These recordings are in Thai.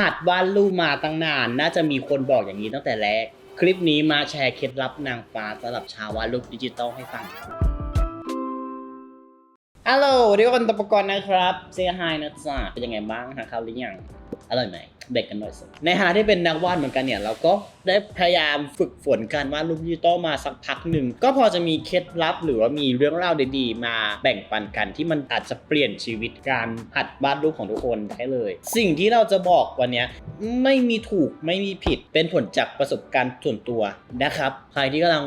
หัดวาดรูปมาตั้งนาน น่าจะมีคนบอกอย่างนี้ตั้งแต่แรก คลิปนี้มาแชร์เคล็ดลับนางฟ้าสำหรับชาววาดรูปดิจิตอลให้ฟังฮัลโหลเดี๋ยวกันตะปกรณ์นะครับ เซฮายนะจ๊ะเป็นยังไงบ้างหาข้าวหรือยัง อร่อยไหม เบรกกันหน่อยสิในฐานะที่เป็นนักวาดเหมือนกันเนี่ย เราก็ได้พยายามฝึกฝนการวาดรูปดิจิตอลมาสักพักหนึ่ง ก็พอจะมีเคล็ดลับหรือว่ามีเรื่องเล่าดีๆ มาแบ่งปันกันที่มันอาจจะเปลี่ยนชีวิตการหัดวาดรูปของทุกคนได้เลย สิ่งที่เราจะบอกวันนี้ไม่มีถูกไม่มีผิดเป็นผลจากประสบการณ์ส่วนตัวนะครับ ใครที่กำลัง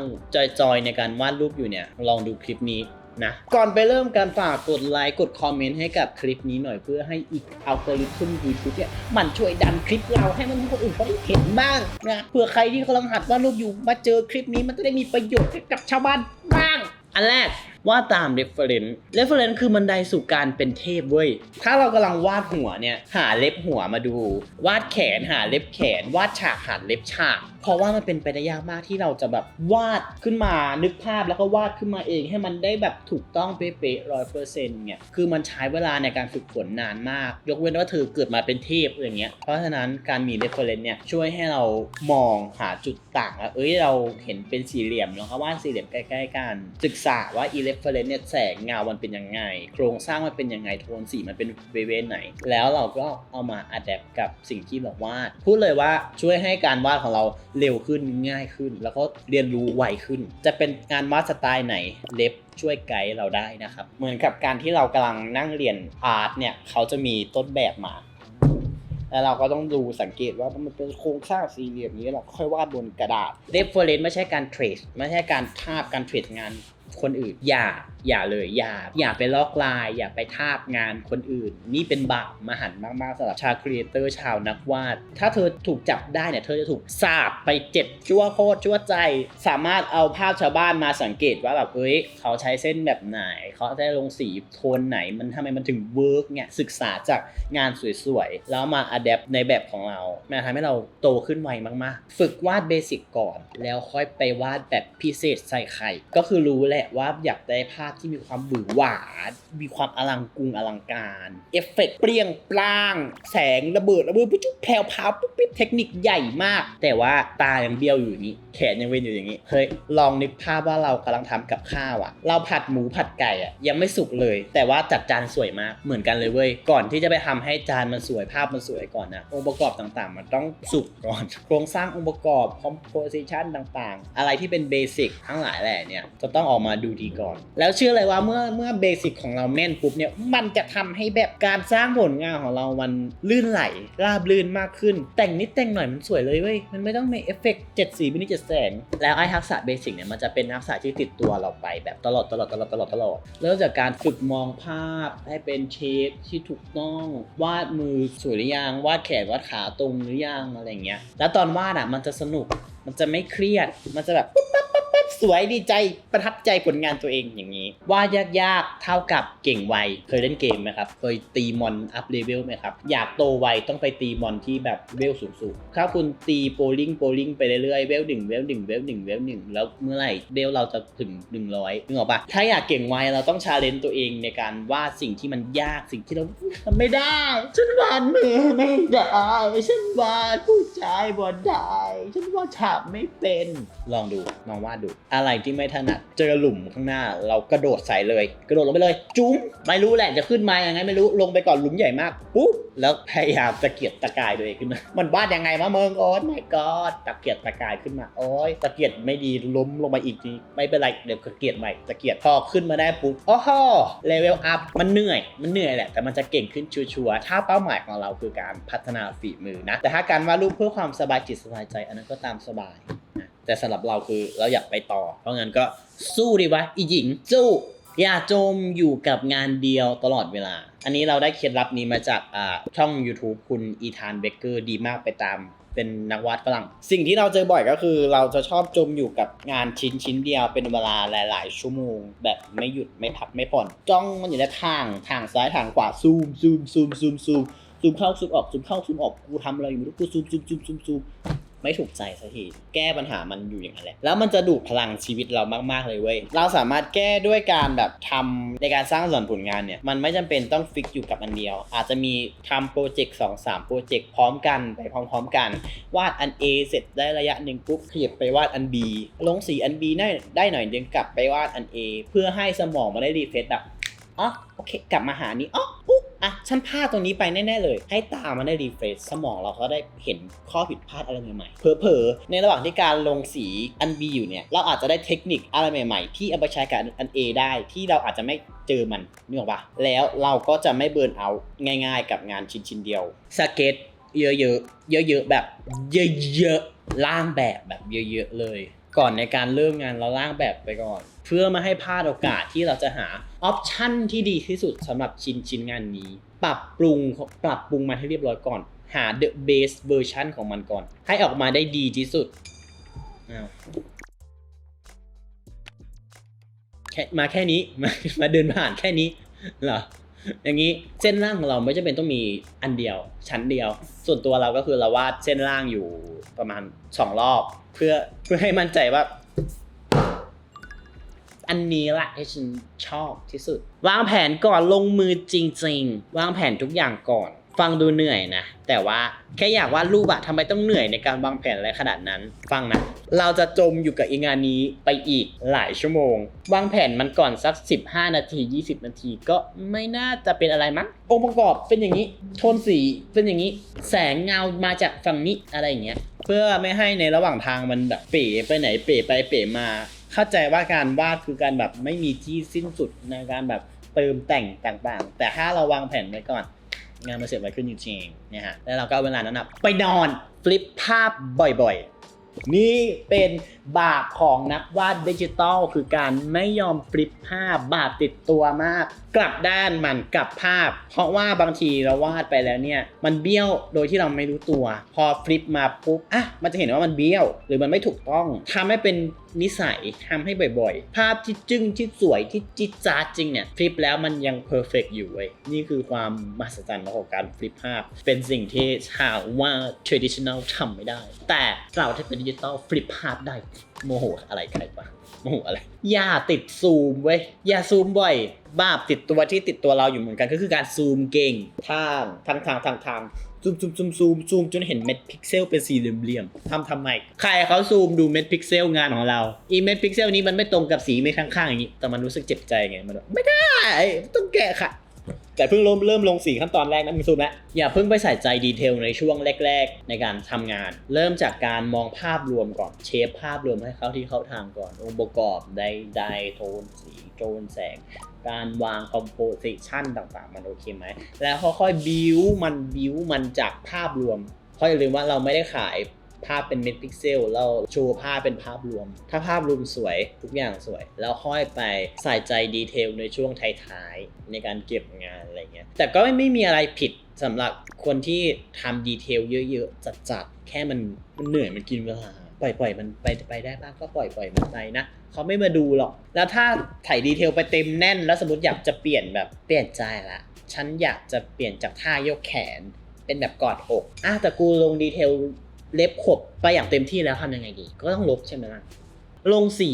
จอยๆในการวาดรูปอยู่เนี่ยลองดูคลิปนี้ นะ ก่อนไปเริ่มการฝากกดไลค์กดคอมเมนต์ให้กับคลิปนี้หน่อยเพื่อให้อีกอัลกอริทึมยูทูบเนี่ยมันช่วยดันคลิปเราให้มันคนอื่นเขาได้เห็นบ้างนะเผื่อใครที่กำลังหัดวาดรูปอยู่มาเจอคลิปนี้มันจะได้มีประโยชน์ให้กับชาวบ้านบ้าง อันแรก ว่าดตาม reference reference คือบันไดสู่การเป็นเทพเว้ย ถ้าเรากำลังวาดหัวเนี่ย หาเล็บหัวมาดู วาดแขนหาเล็บแขน วาดฉากหาเล็บฉาก เพราะว่ามันเป็นไปได้ยากมากที่เราจะแบบวาดขึ้นมานึกภาพแล้วก็วาดขึ้นมาเอง ให้มันได้แบบถูกต้องเป๊ะๆร้อยเปอร์เซ็นต์เนี่ยคือมันใช้เวลาในการฝึกฝนนานมาก ยกเว้นว่าเธอเกิดมาเป็นเทพอย่างเงี้ยเพราะฉะนั้นการมี reference เนี่ยช่วยให้เรามองหาจุดต่างว่าเอ้ยเราเห็นเป็นสี่เหลี่ยมแล้วก็วาดสี่เหลี่ยมใกล้ ๆ กัน ศึกษาว่าอิเล e reference เนี่ยแสงเงามันเป็นยังไง โครงสร้างมันเป็นยังไงโทนสีมันเป็นเวไหน แล้วเราก็เอามาอัดแอปกับสิ่งที่เราวาด พูดเลยว่าช่วยให้การวาดของเราเร็วขึ้นง่ายขึ้น แล้วก็เรียนรู้ไวขึ้น จะเป็นงานวาดสไตล์ไหนเล็บช่วยไกด์เราได้นะครับ เหมือนกับการที่เรากำลังนั่งเรียนอาร์ตเนี่ยเขาจะมีต้นแบบมาแล้วเราก็ต้องดูสังเกตว่ามันเป็นโครงสร้างสี่เหลี่ยมนี้เราค่อยวาดบนกระดาษ reference ไม่ใช่การเทรดไม่ใช่การทาบการเทรดงาน คนอื่น อย่าอย่าเลยอย่าอย่าไปลอกลาย อย่าไปทาบงานคนอื่น นี่เป็นบาปมหันต์มากๆสำหรับชาวครีเอเตอร์ชาวนักวาด ถ้าเธอถูกจับได้เนี่ยเธอจะถูกสาบไปเจ็ดชั่วโคตรชั่วใจ สามารถเอาภาพชาวบ้านมาสังเกตว่าแบบเอ้ยเขาใช้เส้นแบบไหน เขาได้ลงสีโทนไหนมันทำไมมันถึงเวิร์กเนี่ยศึกษาจากงานสวยๆแล้วมาอัดแอปในแบบของเรามันทำให้เราโตขึ้นไวมากๆ ฝึกวาดเบสิกก่อน แล้วค่อยไปวาดแบบพิเศษใส่ไข่ก็คือรู้แหละว่าอยากได้ภาพที่มีความหวือหวา มีความอลังกุงอลังการ เอฟเฟกต์เปรี้ยงปร้าง แสงระเบิดระเบิดปุ๊บจุ๊บแผ่วพราวปุ๊บปิ๊บเทคนิคใหญ่มาก แต่ว่าตายังเบี้ยวอยู่อย่างนี้ แขนยังเว้นอยู่อย่างนี้ เฮ้ย ลองนึกภาพว่าเรากำลังทำกับข้าวอะเราผัดหมูผัดไก่อะยังไม่สุกเลย แต่ว่าจัดจานสวยมากเหมือนกันเลยเว้ย ก่อนที่จะไปทำให้จานมันสวยภาพมันสวยก่อนนะองค์ประกอบต่างๆ มันต้องสุกก่อน โครงสร้างองค์ประกอบ composition ต่างๆ อะไรที่เป็นเบสิกทั้งหลายแหล่เนี่ยจะต้องออกมาดูดีก่อน แล้วเชื่อเลยว่าเมื่อเมื่อเบสิกของเราแม่นปุ๊บเนี่ยมันจะทำให้แบบการสร้างผลงานของเรามันลื่นไหลราบลื่นมากขึ้น แต่งนิดแต่งหน่อยมันสวยเลยเว้ยมันไม่ต้องมีเอฟเฟกต์เจ็ดสีมินิเจ็ดแสง แล้วไอ้ทักษะเบสิกเนี่ยมันจะเป็นทักษะที่ติดตัวเราไปแบบตลอดตลอดตลอดตลอดตลอดเริ่มจากการฝึกมองภาพให้เป็นเชฟที่ถูกต้องวาดมือสวยหรือยังวาดแขนวาดขาตรงหรือยังอะไรเงี้ยแล้วตอนวาดอะมันจะสนุก มันจะไม่เครียด มันจะแบบปุ๊บปั๊บปั๊บปั๊บสวยดีใจประทับใจผลงานตัวเองอย่างนี้ ว่าดยากๆเท่ากับเก่งไวเคยเล่นเกมไหมครับ เคยตีมอนอัพเลเวลไหมครับ อยากโตไวต้องไปตีมอนที่แบบเวลสูงๆถ้าคุณตีโปลิงโปลิงไปเรื่อยๆเวลหนึ่งเวลหนึ่งเวลหนึ่งเวลหนึ่งแล้วเมื่อไหร่เวลเราจะถึง 100นึกออกปะถ้าอยากเก่งไวเราต้องชาเลนจ์ตัวเองในการวาดสิ่งที่มันยากสิ่งที่เราทำไม่ได้ฉันวาดมือไม่ได้ฉันวาดผู้ชายบ่ได้ฉันวาดฉาไม่เป็นลองดูลองวาดดู อะไรที่ไม่ถนัดเจอหลุมข้างหน้า เรากระโดดใส่เลย กระโดดลงไปเลย จุ้มไม่รู้แหละจะขึ้นมายังไงไม่รู้ลงไปก่อนหลุมใหญ่มากปุ๊บแล้วพยายามตะเกียกตะกายตัวเองขึ้นมามันวาดยังไงวะเมืองโอ้ยไม่กอดตะเกียกตะกายขึ้นมาโอ้ยตะเกียกไม่ดีล้มลงมาอีกทีไม่เป็นไรเดี๋ยวตะเกียกใหม่ตะเกียกพอขึ้นมาได้ปุ๊บโอ้โหเลเวลอัพมันเหนื่อยมันเหนื่อยแหละแต่มันจะเก่งขึ้นชัวร์ๆถ้าเป้าหมายของเราคือการพัฒนาฝีมือนะแต่ถ้าการวาดรูปเพื่อความสบายจิตสบายใจอันนั้นก็ตามสบายนะแต่สำหรับเราคือเราอยากไปต่อ เพราะงั้นก็สู้ดีวะอีหญิงสู้อย่าจมอยู่กับงานเดียวตลอดเวลา อันนี้เราได้เคล็ดลับนี้มาจากช่อง YouTube คุณอีธานเบเกอร์ดีมากไปตามเป็นนักวาดฝรั่ง สิ่งที่เราเจอบ่อยก็คือ เราจะชอบจมอยู่กับงานชิ้นชิ้นเดียวเป็นเวลาหลาย ๆ ชั่วโมง แบบไม่หยุดไม่พักไม่ผ่อน จ้องมันอยู่ในทางทางซ้ายทางขวาซูมซูมซูมซูมซูมซูมเข้าซูมออกซูมเข้าซูมออกกูทำอะไรอยู่ไม่รู้กูซูมซูมซูมซูมซูม ไม่ถูกใจสักทีแก้ปัญหามันอยู่อย่างนั้นแหละแล้วมันจะดูดพลังชีวิตเรามากๆเลยเว้ยเราสามารถแก้ด้วยการแบบทำในการสร้างสรรค์ผลงานเนี่ยมันไม่จำเป็นต้องฟิกอยู่กับอันเดียว อาจจะมีทำโปรเจกต์สองสามโปรเจกต์พร้อมกันไปพร้อม ๆ กัน วาดอัน A เสร็จได้ระยะหนึ่งปุ๊บขยับไปวาดอัน B ลงสีอัน B ได้ได้หน่อยเดียวกลับไปวาดอัน A เพื่อให้สมองมันได้รีเฟรชแบบอ๋อโอเค กลับมาหานี้อ๋อ อะฉันพลาดตรงนี้ไปแน่ๆเลย ให้ตามันได้รีเฟรชสมองเราก็ได้เห็นข้อผิดพลาดอะไรใหม่ๆเผลอๆในระหว่างที่การลงสีอัน B อยู่เนี่ยเราอาจจะได้เทคนิคอะไรใหม่ๆ ที่เอาไปใช้กับอัน A ได้ที่เราอาจจะไม่เจอมันนึกออกปะแล้วเราก็จะไม่เบิร์นเอาง่าย ๆ กับงานชิ้นๆเดียวสเก็ตเยอะๆเยอะๆแบบเยอะๆล่างแบบแบบเยอะๆเลย ก่อนในการเริ่มงานเราล่างแบบไปก่อน เพื่อไมาให้พลาดโอกาสที่เราจะหา ออปชันที่ดีที่สุดสำหรับชิ้นชิ้นงานนี้ ปรับปรุงปรับปรุงมันให้เรียบร้อยก่อน หา the best version ของมันก่อน ให้ออกมาได้ดีที่สุดอ้าวแค่มาแค่นี้มามาเดินผ่านแค่นี้เหรออย่างนี้เส้นล่างของเราไม่จำเป็นต้องมีอันเดียว ชั้นเดียว ส่วนตัวเราก็คือเราวาดเส้นล่างอยู่ประมาณสองรอบ เพื่อเพื่อให้มั่นใจว่า อันนี้แหละที่ฉันชอบที่สุด วางแผนก่อนลงมือจริง ๆ วางแผนทุกอย่างก่อน ฟังดูเหนื่อยนะ แต่ว่าแค่อยากวาดรูปอะทำไมต้องเหนื่อยในการวางแผนอะไรขนาดนั้น ฟังนะ เราจะจมอยู่กับอีงานนี้ไปอีกหลายชั่วโมง วางแผนมันก่อนสัก 15 นาที 20 นาทีก็ไม่น่าจะเป็นอะไรมั้งองค์ประกอบเป็นอย่างนี้โทนสีเป็นอย่างนี้ แสงเงามาจากฝั่งนี้อะไรอย่างเงี้ยเพื่อไม่ให้ในระหว่างทางมันแบบเป๋ไปไหนเป๋ไปเป๋มา เข้าใจว่าการวาดคือการแบบไม่มีที่สิ้นสุดในการแบบเติมแต่งต่างๆ แต่ถ้าเราวางแผนไว้ก่อน งานมันเสร็จไวขึ้นจริงๆนะฮะแล้วเราก็เอาเวลานั้นนะไปนอนฟลิปภาพบ่อยๆ นี่เป็น บาปของนักวาดดิจิตอลคือการไม่ยอมฟลิปภาพบาปติดตัวมาก กลับด้านมันกลับภาพ เพราะว่าบางทีเราวาดไปแล้วเนี่ย มันเบี้ยวโดยที่เราไม่รู้ตัว พอฟลิปมาปุ๊บอะมันจะเห็นว่ามันเบี้ยว หรือมันไม่ถูกต้องทำให้เป็นนิสัยทำให้บ่อยๆ ภาพที่จึ้งที่สวยที่จิ๊ดจ๊าจริงเนี่ยฟลิปแล้วมันยังเพอร์เฟกอยู่เว้ยนี่คือความมหัศจรรย์ของการฟลิปภาพ เป็นสิ่งที่ชาวว่า traditional ทำไม่ได้ แต่เราที่เป็นดิจิตอลฟลิปภาพได้โมโหอะไรใครปะโมโหอะไร อย่าติดซูมเว้ย อย่าซูมบ่อย บาปติดตัวที่ติดตัวเราอยู่เหมือนกันก็คือการซูมเก่งทางทางทางทางทางซูมซูมซูมซูมซูมจนเห็นเม็ดพิกเซลเป็นสี่เหลี่ยมๆทำทำไม ใครเขาซูมดูเม็ดพิกเซลงานของเรา อีเม็ดพิกเซลนี้มันไม่ตรงกับสีเม็ดข้างๆอย่างนี้ แต่มันรู้สึกเจ็บใจไง มันแบบไม่ได้ ต้องแก้ค่ะ แต่เพิ่งเริ่มเริ่มลงสีขั้นตอนแรกนะมึงซูมแล้วอย่าเพิ่งไปใส่ใจดีเทลในช่วงแรก ๆ ในการทำงาน เริ่มจากการมองภาพรวมก่อนเชฟภาพรวมให้เข้าที่เข้าทางก่อนองค์ประกอบใดๆโทนสีโทนแสง การวางคอมโพสิชันต่างๆ มันโอเคไหมแล้วค่อยๆบิวมันบิวมันจากภาพรวมเพราะอย่าลืมว่าเราไม่ได้ขาย ภาพเป็นเมตรพิกเซลเราชว์ภาพเป็นภาพรวม ถ้าภาพรวมสวยทุกอย่างสวย แล้วค่อยไปใส่ใจดีเทลในช่วงท้ายๆในการเก็บงานอะไรเงี้ยแต่ก็ไม่มีอะไรผิดสำหรับคนที่ทำดีเทลเยอะๆ จัดๆ แค่มันมันเหนื่อยมันกินเวลาปล่อยปล่อยมันไปไปได้บ้างก็ปล่อยปล่อยมันไปนะเขาไม่มาดูหรอก แล้วถ้าถ่ายดีเทลไปเต็มแน่น แล้วสมมติอยากจะเปลี่ยนแบบเปลี่ยนใจละฉันอยากจะเปลี่ยนจากท่ายกแขน เป็นแบบกอดอกอะแต่กูลงดีเทล เล็บขบไปอย่างเต็มที่แล้วทำยังไงดี ก็ต้องลบใช่ไหมล่ะลงสี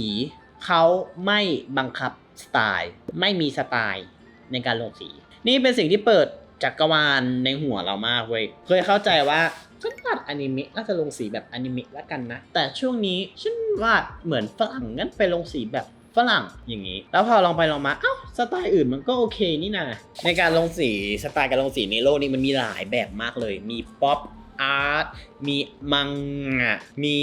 เขาไม่บังคับสไตล์ ไม่มีสไตล์ในการลงสี นี่เป็นสิ่งที่เปิดจักรวาลในหัวเรามากเว้ย เคยเข้าใจว่าฉันวาดอนิเมะน่าจะลงสีแบบอนิเมะล้วกันนะ แต่ช่วงนี้ฉันวาดเหมือนฝรั่งงั้นไปลงสีแบบฝรั่งอย่างนี้ แล้วพอลองไปลองมา เอ้า สไตล์อื่นมันก็โอเคนี่นะ ในการลงสี สไตล์การลงสีในโลกนี้มันมีหลายแบบมากเลย มีป๊อป อาร์ต มีมังงะ มี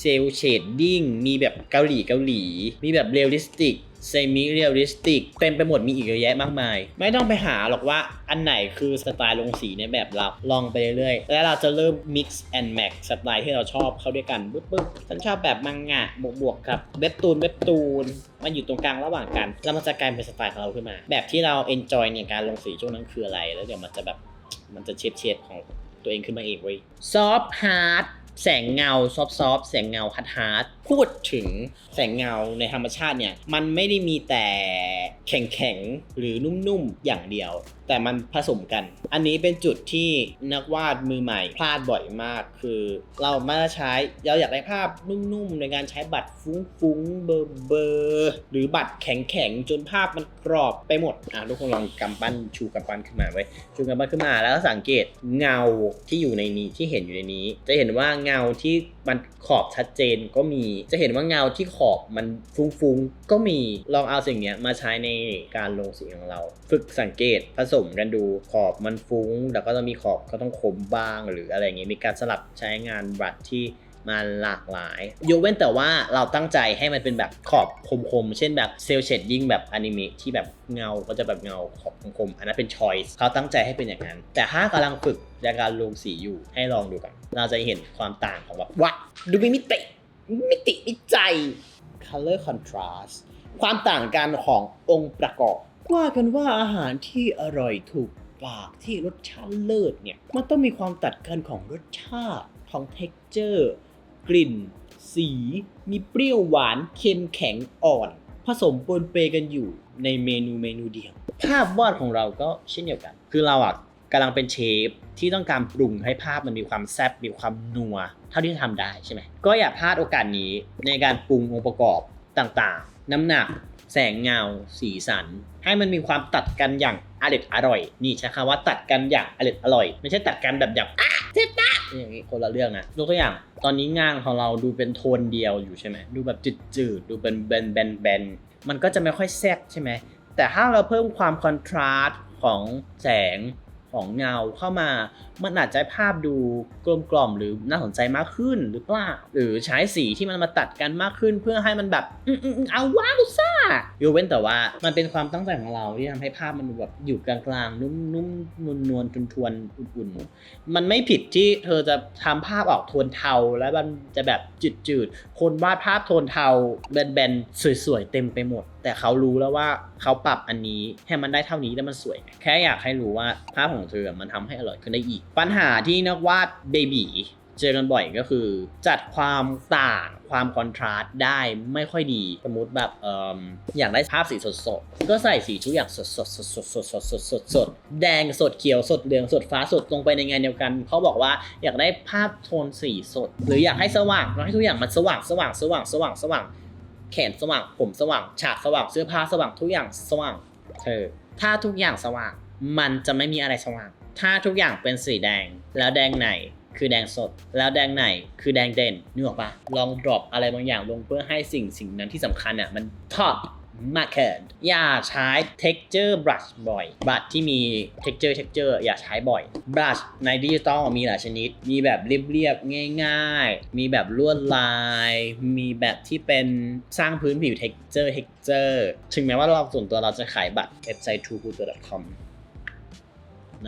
เซลเชดดิ้ง มีแบบเกาหลีเกาหลี มีแบบเรียลลิสติกเซมิเรียลลิสติกเต็มไปหมดมีอีกเยอะแยะมากมาย ไม่ต้องไปหาหรอกว่าอันไหนคือสไตล์ลงสีในแบบเราลองไปเรื่อยๆ แล้วเราจะเริ่ม mix and match สไตล์ที่เราชอบเข้าด้วยกันปึ๊บปึ๊บฉันชอบแบบมังงะบวกๆกับเว็บตูนเว็บตูนมันอยู่ตรงกลางระหว่างกัน แล้วมันจะกลายเป็นสไตล์ของเราขึ้นมา แบบที่เรา enjoy เนี่ยการลงสีช่วงนั้นคืออะไร แล้วเดี๋ยวมันจะแบบมันจะเชดเชดของ ตัวเองขึ้นมาเองเว้ยซอฟฮาร์ดแสงเงาซอฟซอฟแสงเงาฮาร์ดฮาร์ดพูดถึงแสงเงาในธรรมชาติเนี่ย มันไม่ได้มีแต่แข็งแข็งหรือนุ่มๆ อย่างเดียวแต่มันผสมกัน อันนี้เป็นจุดที่นักวาดมือใหม่พลาดบ่อยมาก คือเราไม่ได้ใช้เราอยากได้ภาพนุ่มๆ ในการใช้บัตรฟุ้งๆ เบอร์เบอร์หรือบัตรแข็งๆ จนภาพมันกรอบไปหมด อะทุกคนลองกำปั้นชูกำปั้นขึ้นมาไว้ ชูกำปั้นขึ้นมาแล้วสังเกตเงาที่อยู่ในนี้ที่เห็นอยู่ในนี้ จะเห็นว่าเงาที่มันขอบชัดเจนก็มี จะเห็นว่าเงาที่ขอบมันฟุ้งๆ ก็มี ลองเอาสิ่งนี้มาใช้ในการลงสีของเรา ฝึกสังเกตผสมกันดูขอบมันฟุ้ง แล้วก็ต้องมีขอบก็ต้องคมบ้างหรืออะไรอย่างเงี้ยมีการสลับใช้งานบัตรที่มันหลากหลายยกเว้นแต่ว่าเราตั้งใจให้มันเป็นแบบขอบคมๆ เช่นแบบเซลเชดยิ่งแบบอนิเมะที่แบบเงาก็จะแบบเงาขอบคมๆ อันนั้นเป็นชอยส์เขาตั้งใจให้เป็นอย่างนั้น แต่ถ้ากำลังฝึกในการลงสีอยู่ให้ลองดูกัน เราจะเห็นความต่างของแบบวะดูมีมิติ มิติมิใจ color contrast ความต่างกันขององค์ประกอบ ว่ากันว่าอาหารที่อร่อยถูกปากที่รสชาติเลิศเนี่ย มันต้องมีความตัดกันของรสชาติของ texture กลิ่น สี มีเปรี้ยวหวานเค็มแข็งอ่อน ผสมปนเปกันอยู่ในเมนูเมนูเดียว ภาพวาดของเราก็เช่นเดียวกัน คือเราอะกำลังเป็นเชฟที่ต้องการปรุงให้ภาพมันมีความแซ่บมีความนัว เท่าที่จะทำได้ใช่ไหมก็อย่าพลาดโอกาสนี้ในการปรุงองค์ประกอบต่างๆ น้ำหนัก แสงเงา สีสัน ให้มันมีความตัดกันอย่างอร่อยอร่อย นี่ใช้คำว่าตัดกันอย่างอร่อยอร่อย ไม่ใช่ตัดกันแบบอย่างอะเจ็บนะอย่างนี้คนละเรื่องนะยกตัวอย่าง ตอนนี้งานของเราดูเป็นโทนเดียวอยู่ใช่ไหมดูแบบจืดๆดูเป็นแบนแบนแบนมันก็จะไม่ค่อยแซ่บใช่ไหมแต่ถ้าเราเพิ่มความคอนทราสต์ของแสง ของเงาเข้ามา มันอาจจะให้ภาพดูกลมกล่อมหรือน่าสนใจมากขึ้นหรือเปล่า หรือใช้สีที่มันมาตัดกันมากขึ้นเพื่อให้มันแบบอืมอเอาว้าวซ่ายกเว้นแต่ว่ามันเป็นความตั้งใจของเราที่ทำให้ภาพมันแบบอยู่กลางๆ นุ่มๆนวลนวลๆทวนๆอุ่นๆ มันไม่ผิดที่เธอจะทำภาพออกโทนเทาแล้วมันจะแบบจืดๆ คนวาดภาพโทนเทาแบนๆ สวยๆ เต็มไปหมด แต่เขารู้แล้วว่าเขาปรับอันนี้ให้มันได้เท่านี้แล้วมันสวย แค่อยากให้รู้ว่าภาพของเธอมันทำให้อร่อยขึ้นได้อีก ปัญหาที่นักวาดเบบีเจอกันบ่อยก็คือ จัดความต่างความคอนทราสต์ได้ไม่ค่อยดี สมมติแบบออยากได้ภาพสีสดสดๆก็ใส่สีทุกอย่างสดสดสดสดสดสดสดสดสดแดงสดเขียวสดเหลืองสดฟ้าสดลงไปในงานเดียวกันเขาบอกว่าอยากได้ภาพโทนสีสด หรืออยากให้สว่างอยากให้ทุกอย่างมันสว่างสว่างสว่างสว่างสว่าง แขนสว่าง ผมสว่าง ฉากสว่าง เสื้อผ้าสว่าง ทุกอย่างสว่าง เธอ ถ้าทุกอย่างสว่าง มันจะไม่มีอะไรสว่าง ถ้าทุกอย่างเป็นสีแดง แล้วแดงไหน คือแดงสด แล้วแดงไหน คือแดงเด่นนึกออกปะลองดรอปอะไรบางอย่างลงเพื่อให้สิ่งสิ่งนั้นที่สำคัญอะมันท็อป มากเกินอย่าใช้ texture brush บ่อย brush ที่มี texture texture อย่าใช้บ่อย brush ในดิจิตอลมีหลายชนิด มีแบบเรียบๆง่ายๆ มีแบบลวดลาย มีแบบที่เป็นสร้างพื้นผิว texture texture ถึงแม้ว่าเราส่วนตัวเราจะขายบัตรเว็บไซต์ t o o t o c o m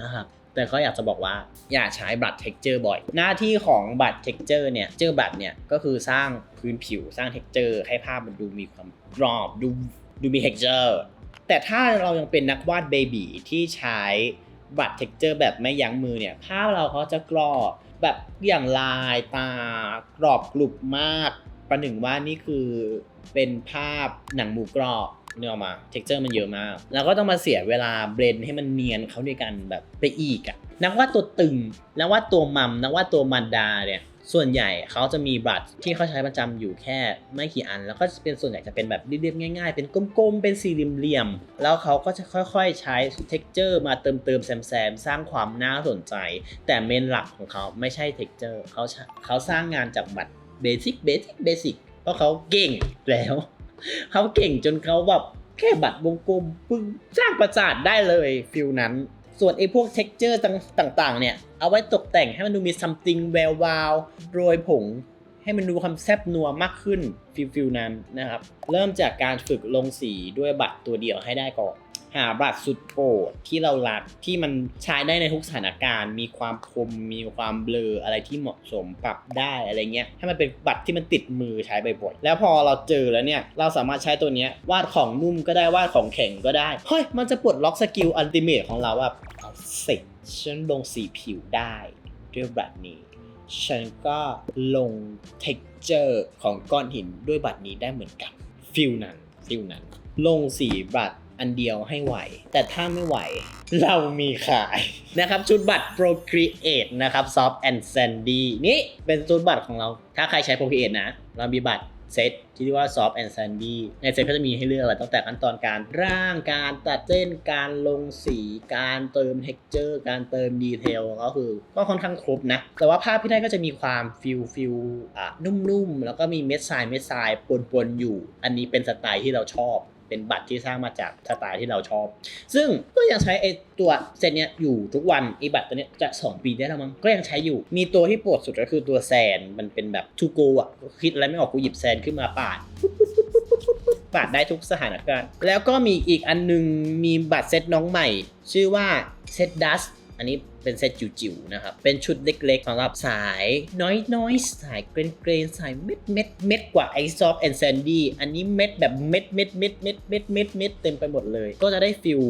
นะครับ แต่ก็อยากจะบอกว่าอย่าใช้บัตร texture บ่อย หน้าที่ของบัตร texture เนี่ยเจอบัตรเนี่ยก็คือสร้างพื้นผิวสร้าง texture ให้ภาพมันดูมีความกรอบดูดูมี texture แต่ถ้าเรายังเป็นนักวาดเบบีที่ใช้บัตร texture แบบไม่ยั้งมือเนี่ยภาพเราเขาจะกรอบแบบอย่างลายตากรอบกรุบมาก ประหนึ่งว่านี่คือเป็นภาพหนังหมูกรอบ เนื้ออกมา texture มันเยอะมาก แล้วก็ต้องมาเสียเวลาเบรนให้มันเนียนเขาด้วยกันแบบไปอีกอะนักวาดตัวตึงนักวาดตัวมัมนักวาดตัวมันดาเนี่ยส่วนใหญ่เขาจะมีบัตรที่เขาใช้ประจำอยู่แค่ไม่กี่อัน แล้วก็เป็นส่วนใหญ่จะเป็นแบบเรียบๆง่าย ๆ เป็นกลมๆ เป็นสี่เหลี่ยมๆแล้วเขาก็จะค่อยๆ ใช้ texture มาเติมๆแซมๆ สร้างความน่าสนใจ แต่เมนหลักของเขาไม่ใช่ texture เขาเขาสร้างงานจากบัตร basic basic basic เพราะเขาเก่งแล้ว เขาเก่งจนเขาแบบแค่บัตรวงกลมปึ้งสร้างประสาทได้เลยฟิลนั้น ส่วนไอ้พวกเท็กเจอร์ต่างๆ เนี่ย เอาไว้ตกแต่งให้มันดูมีซัมติงแวววาวโรยผง ให้มันดูความแซบนัวมากขึ้นฟิลฟิลนั้นนะครับ เริ่มจากการฝึกลงสีด้วยบัตรตัวเดียวให้ได้ก่อน หาบัตรสุดโปรดที่เรารักที่มันใช้ได้ในทุกสถานการณ์ มีความคมมีความเบลออะไรที่เหมาะสมปรับได้อะไรเงี้ยให้มันเป็นบัตรที่มันติดมือใช้บ่อยๆแล้วพอเราเจอแล้วเนี่ยเราสามารถใช้ตัวเนี้ยวาดของนุ่มก็ได้วาดของแข็งก็ได้เฮ้ยมันจะปลดล็อกสกิลอัลติเมทของเราว่าเอาเสร็จฉันลงสีผิวได้ด้วยบัตรนี้ ฉันก็ลง texture ของก้อนหินด้วยบัตรนี้ได้เหมือนกันฟิลนั้นฟิลนั้น ลงสีบัตร อันเดียวให้ไหว แต่ถ้าไม่ไหว เรามีขายนะครับ ชุดบัตร Procreate นะครับ Soft and Sandy นี่เป็นชุดบัตรของเรา ถ้าใครใช้ Procreate นะ เรามีบัตรเซตที่เรียกว่า Soft and Sandy ในเซตก็จะมีให้เลือกอะไรตั้งแต่ขั้นตอนการร่างการตัดเส้นการลงสี การเติม texture การเติมดีเทลก็คือก็ค่อนข้างครบนะ แต่ว่าภาพที่ได้ก็จะมีความฟิลฟิลอะนุ่มๆ แล้วก็มีเม็ดทรายเม็ดทรายปนๆ อยู่ อันนี้เป็นสไตล์ที่เราชอบ เป็นบัตรที่สร้างมาจากสไตล์ที่เราชอบ ซึ่งก็ยังใช้ไอตัวเซตเนี้ยอยู่ทุกวันไอบัตรตัวเนี้ยจะ 2 ปีได้แล้วมั้งก็ยังใช้อยู่ มีตัวที่ปวดสุดก็คือตัวแซนมันเป็นแบบทูโกอะคิดอะไรไม่ออกกูหยิบแซนขึ้นมาปาดปาดได้ทุกสถานการณ์ แล้วก็มีอีกอันนึงมีบัตรเซตน้องใหม่ ชื่อว่าเซตดัสอันนี้ เป็นเซตจิ๋วๆนะครับ เป็นชุดเล็กๆสำหรับสายน้อยๆ สายเกรนๆ สายเม็ดเม็ดเม็ดกว่าไอซอฟแอนด์แซนดี้อันนี้เม็ดแบบเม็ดเม็ดเม็ดเม็ดเม็ดเม็ดเม็ดเต็มไปหมดเลย ก็จะได้ฟิล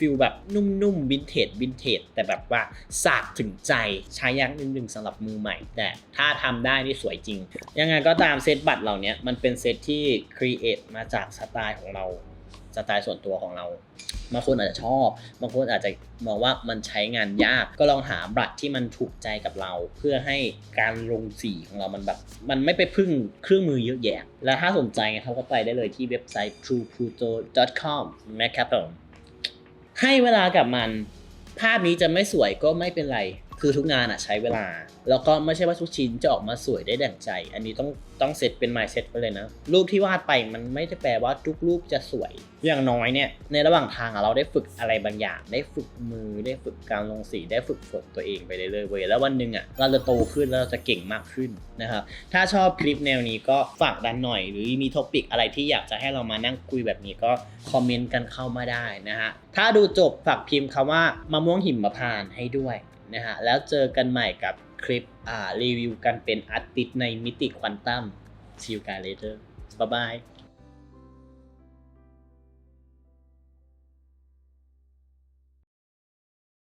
ฟิลแบบนุ่มๆวินเทจวินเทจแต่แบบว่าสาดถึงใจใช้ยากนิดนึงสำหรับมือใหม่ แต่ถ้าทำได้นี่สวยจริง ยังไงก็ตามเซตบัตรเหล่านี้มันเป็นเซตที่ครีเอทมาจากสไตล์ของเรา สไตล์ส่วนตัวของเราบางคนอาจจะชอบบางคนอาจจะมองว่ามันใช้งานยาก ก็ลองหาบัตรที่มันถูกใจกับเรา เพื่อให้การลงสีของเรามันแบบ มันไม่ไปพึ่งเครื่องมือเยอะแยะ และถ้าสนใจเขาก็ไปได้เลยที่เว็บไซต์ truepluto.com นะครับผมให้เวลากับมัน ภาพนี้จะไม่สวยก็ไม่เป็นไร คือทุกงานอะใช้เวลา แล้วก็ไม่ใช่ว่าทุกชิ้นจะออกมาสวยได้ดั่งใจ อันนี้ต้องต้องเซตเป็น mindset ไปเลยนะ รูปที่วาดไปมันไม่ได้แปลว่าทุกรูปจะสวย อย่างน้อยเนี่ย ในระหว่างทางเราได้ฝึกอะไรบางอย่าง ได้ฝึกมือได้ฝึกการลงสีได้ฝึกฝนตัวเองไปเรื่อยๆเว้ยแล้ววันหนึ่งอะเราจะโตขึ้นแล้วเราจะเก่งมากขึ้นนะครับถ้าชอบคลิปแนวนี้ก็ฝากดันหน่อย หรือมีท็อปิกอะไรที่อยากจะให้เรามานั่งคุยแบบนี้ก็คอมเมนต์กันเข้ามาได้นะฮะถ้าดูจบฝากพิมพ์คำว่ามะม่วงหิมพานต์ให้ด้วย นะฮะแล้วเจอกันใหม่กับคลิปอ่ารีวิวกันเป็นอาร์ติสในมิติควอนตัม See you guys later bye bye